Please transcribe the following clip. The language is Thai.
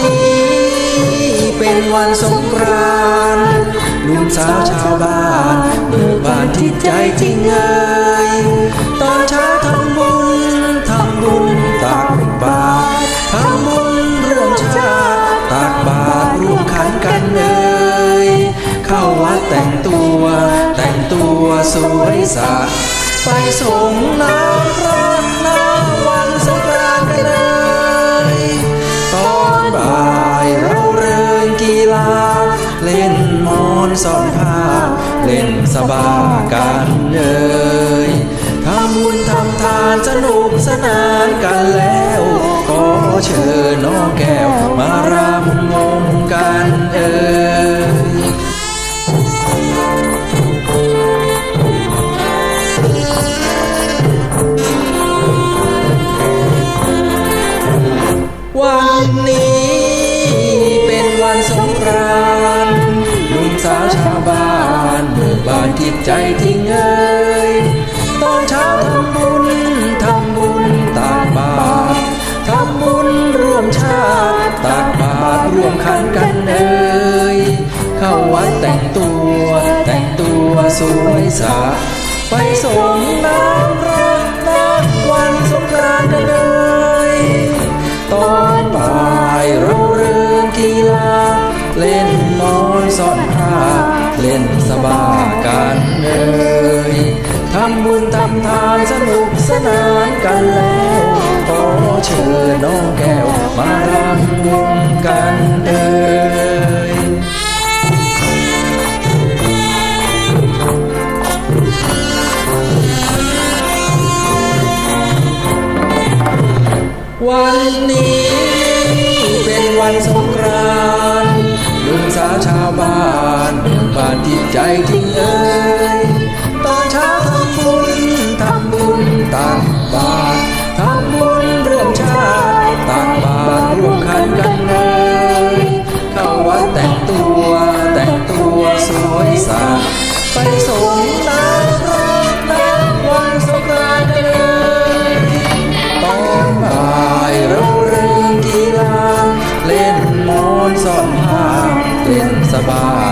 นี้ เป็นวันสงกรานต์หนุ่มสาวชาวบ้านเมื่อบ้านที่ใจจริงเอ่ยตอนเช้าทำบุญทำบุญตักบาตรทำบุญร่วมชาติตักบาตรร่วมขันกันเอ่ยเข้าวัดแต่งตัวแต่งตัวสวยสะไปส่งน้ำพระน้ำ เล่นมอนซ่อนผ้าเล่นสบากันเอ่ยทำบุญทำทานสนุกสนานกันแล้วขอเชิญน้องแก้วมารำวงกันเอยวันนี้ ใจทิ้งเอ่ยตอนเช้าทำบุญทำบุญตักบาตรทำบุญร่วมชาติตักบาตรร่วมขันกันเอ่ยเข้าวัดแต่งตัวแต่งตัวสวยสะไปส่งน้ำพระน้ำวันสงกรานต์กันเลยตอนบ่ายเราเริงกีฬาเล่นนอนซ่อนผ้าเล่นสบาย กันเอ่ยทำบุญทำทานสนุกสนานกันแล้วขอเชิญน้องแก้วมารำวงกันเอ่ยวันนี้เป็นวันสงกราน ษาชาวบ้านบ้านที่ใจทิ้งเอ่ยตอนเช้าทำบุญทำบุญตักบาตรทำบุญร่วมชาติตักบาตรร่วมขันกันเอ่ยเข้าวัดแต่งตัวแต่งตัวสวยสะไปสงน้ำ อน